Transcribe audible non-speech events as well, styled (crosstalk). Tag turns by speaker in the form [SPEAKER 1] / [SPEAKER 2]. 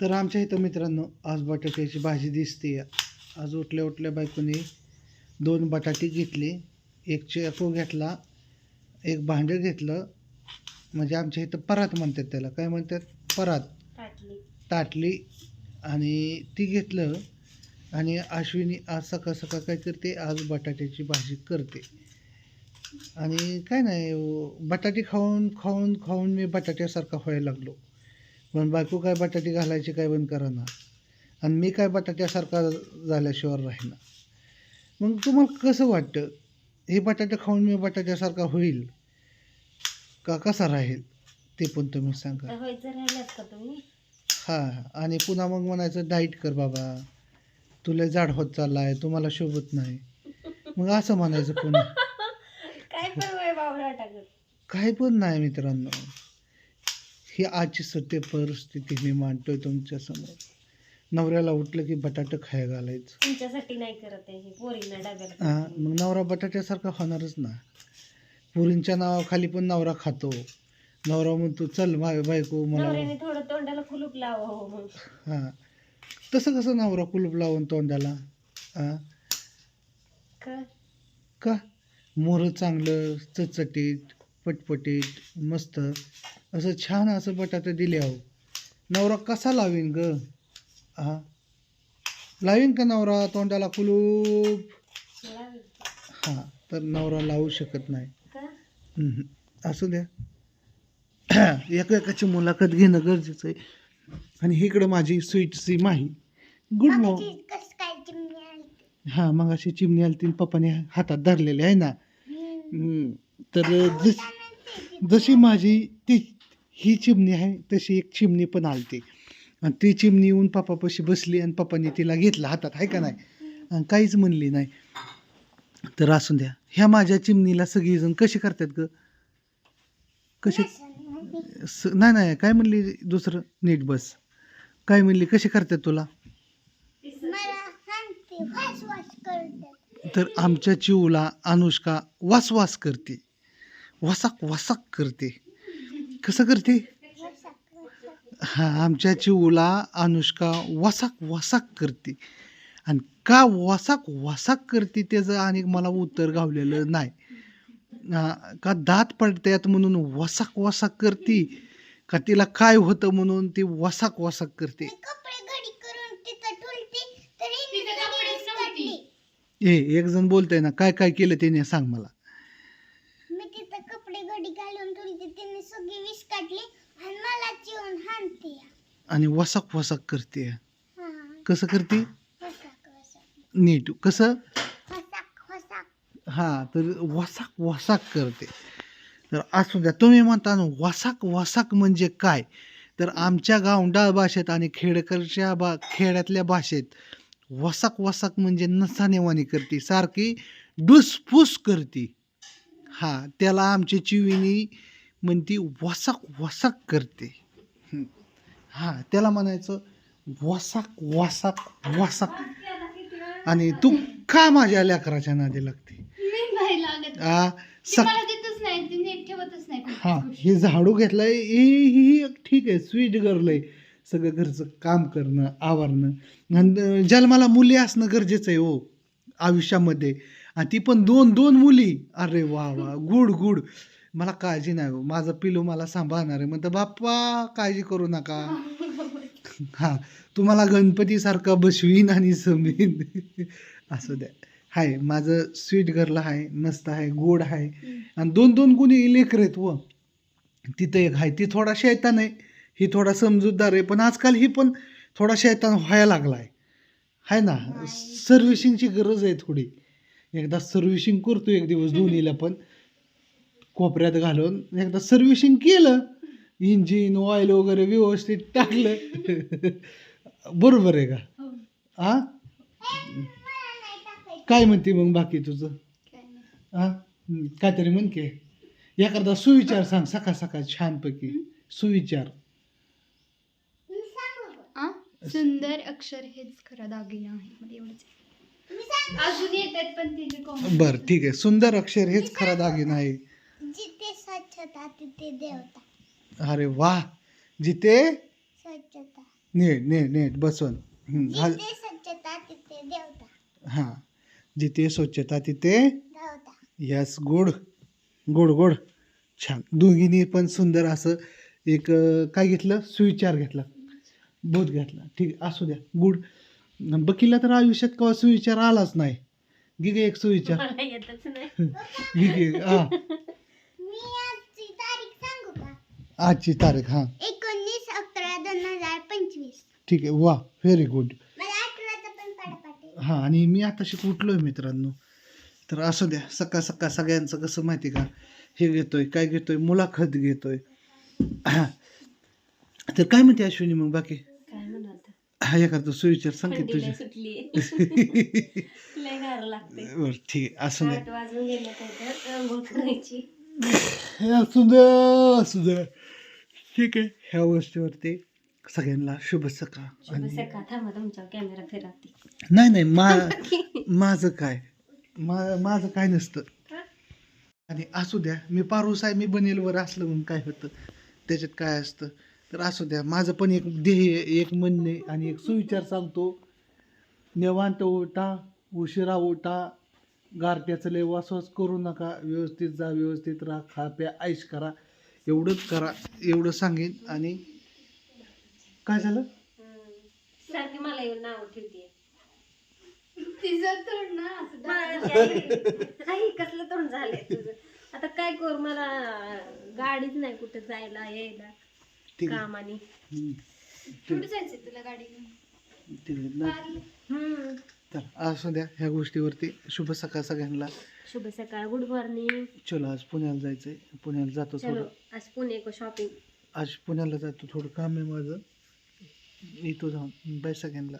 [SPEAKER 1] तर आमच्या इथं मित्रांनो आज बटाट्याची भाजी दिसते. आज उठल्या उठल्या बायकोने दोन बटाटे घेतले. एक चाकू घेतला एक भांडं घेतलं. म्हणजे आमच्या इथं परात म्हणतात त्याला. काय म्हणतात? परात.
[SPEAKER 2] ताटली.
[SPEAKER 1] आणि ती घेतलं. आणि अश्विनी आज सकाळ सकाळ काय करते? आज बटाट्याची भाजी करते. आणि काय नाही बटाटे खाऊन खाऊन खाऊन मी बटाट्यासारखा व्हायला लागलो. पण बायको काय बटाटे घालायचे काय बंद ना आणि मी काय बटाट्यासारखा झाल्याशिवाय राहीना. मग तुम्हाला कसं वाटतं? हे बटाटे खाऊन मी बटाट्यासारखा होईल? का कसा राहील? ते पण तुम्ही सांगा. हां आणि पुन्हा मग म्हणायचं डाईट कर बाबा. तुला जाड होत चाललाय तुम्हाला शोभत नाही. मग असं म्हणायचं पुन्हा. (laughs)
[SPEAKER 2] काय पण
[SPEAKER 1] नाही मित्रांनो. ही आजची सत्य परिस्थिती मी मांडतोय तुमच्यासमोर. नवऱ्याला उठलं की बटाटे खाया घालायचं.
[SPEAKER 2] तुमच्यासाठी नाही करत आहे हे पोरींना डब्याला
[SPEAKER 1] हां
[SPEAKER 2] करते.
[SPEAKER 1] मग नवरा बटाट्यासारखा होणारच ना. पुरींच्या नावाखाली पण नवरा खातो. नवरा म्हणतो चल बाय बायको मला
[SPEAKER 2] नवऱ्याने थोडं तोंडाला कुलूप लावावं मग
[SPEAKER 1] हां. तसं कसं नवरा कुलूप लावून तोंडाला? हां?
[SPEAKER 2] का?
[SPEAKER 1] का? मोहरं चांगलं चटचटीत पटपटीत मस्त. असं छान असं बटाटे दिले आहो. नवरा कसा लावीन ग? हा लावीन का नवरा? तोंडाला कुलूप. हां तर नवरा लावू शकत नाही. असू द्या. (clears throat) एका एकाची मुलाखत घेणं गरजेचं आहे. आणि इकडं माझी स्वीटची माही गुड मॉर्निंग हां मग अशी चिमणी आली तीन पप्पाने हातात धरलेली आहे ना. तर जस जशी माझी ती ही चिमणी आहे तशी एक चिमणी पण आलती. आणि ती चिमणी येऊन पप्पापाशी बसली आणि पप्पाने तिला घेतला हातात आहे का नाही? आणि काहीच म्हणली नाही. तर असून द्या ह्या माझ्या चिमणीला सगळीजण कशी करतात ग? कशी स नाही नाही काय म्हणली दुसरं? नीट बस. काय म्हणली? कशी करतात तुला? तर आमच्या चिवला अनुष्का वास वास करते. वसाक वसाक करते. कसं करते? हां आमच्या चिवला अनुष्का वसाक वसाक करते. आणि का वसाक वसाक करते त्याचं आणि मला उत्तर गावलेलं नाही. का दात पडतात म्हणून वसाक वसाक करते का तिला काय होतं म्हणून ती वसाक वसाक करते? ए एक जण बोलतंय ना काय काय केलं त्याने सांग मला.
[SPEAKER 3] तिथं कपडे घडी घालून ठेवली तिने सगळी विष काढली आणि मला चिवून हाणते.
[SPEAKER 1] आणि वसाक वसाक करते.
[SPEAKER 3] हा.
[SPEAKER 1] कसं करते? नीट. कसं? हां तर वसाक वसाक करते. तर असू द्या तुम्ही म्हणता ना वसाक वसाक म्हणजे काय? तर आमच्या गावंडाळ भाषेत आणि खेडकरच्या बा खेड्यातल्या भाषेत वसाक वसाक म्हणजे नसानेवाणी करते. सारखी डुसफूस करते. हां त्याला आमची चिविनी म्हणती वसाक वसाक करते. हं. त्याला म्हणायचं वसाक वसाक वसाक. आणि तू का माझ्या लेकराच्या नादी लागते.
[SPEAKER 4] मी नाही लागत.
[SPEAKER 1] आ सक हा हे झाडू घेतलंय ही ही ठीक आहे स्वीट गर्ल आहे सगळं घरचं काम करणं आवरणं. जन्माला मुली असणं गरजेचं आहे हो आयुष्यामध्ये. आणि ती पण दोन दोन मुली. अरे वा वा. Good good. मला काळजी नाही हो माझं पिलू मला सांभाळणार आहे. म्हणतं बाप्पा काळजी करू नका. (laughs) हा. तुम्हाला गणपतीसारखा बसवीन आणि समीन. असू द्या. हाय माझं स्वीट गर्ल आहे मस्त आहे गोड आहे आणि दोन दोन गुणी लेकर आहेत व. तिथं एक आहे ती थोडा शैतान आहे. ही थोडा समजूतदार आहे. पण आजकाल ही पण थोडा शैतान व्हायला लागला आहे हाय ना? सर्व्हिसिंगची गरज आहे थोडी. एकदा सर्व्हिसिंग करतो एक दिवस दोन्हीला पण. कोपऱ्यात घालून एकदा सर्व्हिसिंग केलं. इंजिन ऑइल वगैरे व्यवस्थित टाकलं. बरोबर आहे का?
[SPEAKER 4] हो.
[SPEAKER 1] हा काय म्हणते मग बाकी तुझं. हा काहीतरी म्हण की एखादा सुविचार सांग सकाळ सकाळ छानपैकी. सुविचार?
[SPEAKER 4] सुंदर अक्षर हेच खरं दागिना आहे. मला एवढंच आहे. अजून येतात पण तिथे comment.
[SPEAKER 1] बर ठीक आहे. सुंदर अक्षर हेच खरा दागिना आहे.
[SPEAKER 3] जिथे स्वच्छता तिथे देवता.
[SPEAKER 1] अरे वा! जिथे?
[SPEAKER 3] स्वच्छता.
[SPEAKER 1] नीट नीट नीट बसवून. हा
[SPEAKER 3] जिथे स्वच्छता तिथे देवता.
[SPEAKER 1] हां. जिथे स्वच्छता तिथे?
[SPEAKER 3] देवता.
[SPEAKER 1] Yes good. Good good. छान. दोघींनी पण सुंदर असं एक अं, काय घेतलं? सुविचार घेतला. बोध घेतला. ठीक असू द्या. गुड. बकीला तर आयुष्यात कवा सुविचार आलाच नाही. घे गे एक सुविचार.
[SPEAKER 2] मला येतच नाही.
[SPEAKER 1] घे घे हां.
[SPEAKER 3] मी आजची तारीख सांगू का?
[SPEAKER 1] आजची तारीख हां.
[SPEAKER 3] एकोणीस अकरा दोन हजार पंचवीस.
[SPEAKER 1] ठीक आहे वा व्हेरी गुड
[SPEAKER 3] मला अठराचा पण पाडपाट आहे
[SPEAKER 1] हां आणि मी आता उठलोय मित्रांनो. तर असू द्या सकाळ सकाळ सगळ्यांचं कसं माहिती का? हे घेतोय काय घेतोय मुलाखत घेतोय. तर काय म्हणते अश्विनी मग बाकी? हा एखादं सुविचार सांग की
[SPEAKER 2] थंडी
[SPEAKER 1] तुझ्या (laughs)
[SPEAKER 2] लय गार लागते.
[SPEAKER 1] बरं ठीक आहे. असू
[SPEAKER 2] आठ वाजून गेले काय तर आंघोळ करायची.
[SPEAKER 1] द्या असू द्या असू द्या ठीक आहे. ह्या गोष्टीवरती सगळ्यांना शुभ सकाळ.
[SPEAKER 2] शुभ
[SPEAKER 1] आणि
[SPEAKER 2] सकाळ. थांबा तुमच्या कॅमेरा फिरवते.
[SPEAKER 1] नाही नाही मा (laughs) माझं काय? मा माझं काय नसतं. आणि असू द्या मी पारूस आहे मी बनेलवर असलं म्हणून काय होतं? त्याच्यात काय असतं? तर असू द्या माझं पण एक ध्येय एक म्हणणे आणि एक सुविचार सांगतो. निवांत उठा उशिरा उठा गारट्याचं लय वासवास करू नका. व्यवस्थित जा व्यवस्थित राहा खा प्या ऐश करा. एवढंच करा एवढं सांगेन. आणि काय झालं?
[SPEAKER 2] सारखी मला येऊन नाव ठेवते
[SPEAKER 4] तिचं तोंड ना असं
[SPEAKER 2] कसलं तोंड झालंय तुझं? आता काय करू मला गाडीच नाही कुठं जायला यायला. कामाने.
[SPEAKER 1] हम्म.
[SPEAKER 4] कुठे जायचं तुला गाडी घेऊन
[SPEAKER 1] ना.
[SPEAKER 2] हम्म.
[SPEAKER 1] तर असू द्या ह्या गोष्टीवरती शुभ सकाळ सगळ्यांना.
[SPEAKER 2] शुभ सकाळ गुड मॉर्निंग.
[SPEAKER 1] चलो आज पुण्याला जायचंय. पुण्याला जातो
[SPEAKER 2] चलो
[SPEAKER 1] थोडं.
[SPEAKER 2] आज पुणे को शॉपिंग
[SPEAKER 1] आज पुण्याला जातो थोडं. काम आहे माझं. येतो जाऊन बाय सगळ्यांना.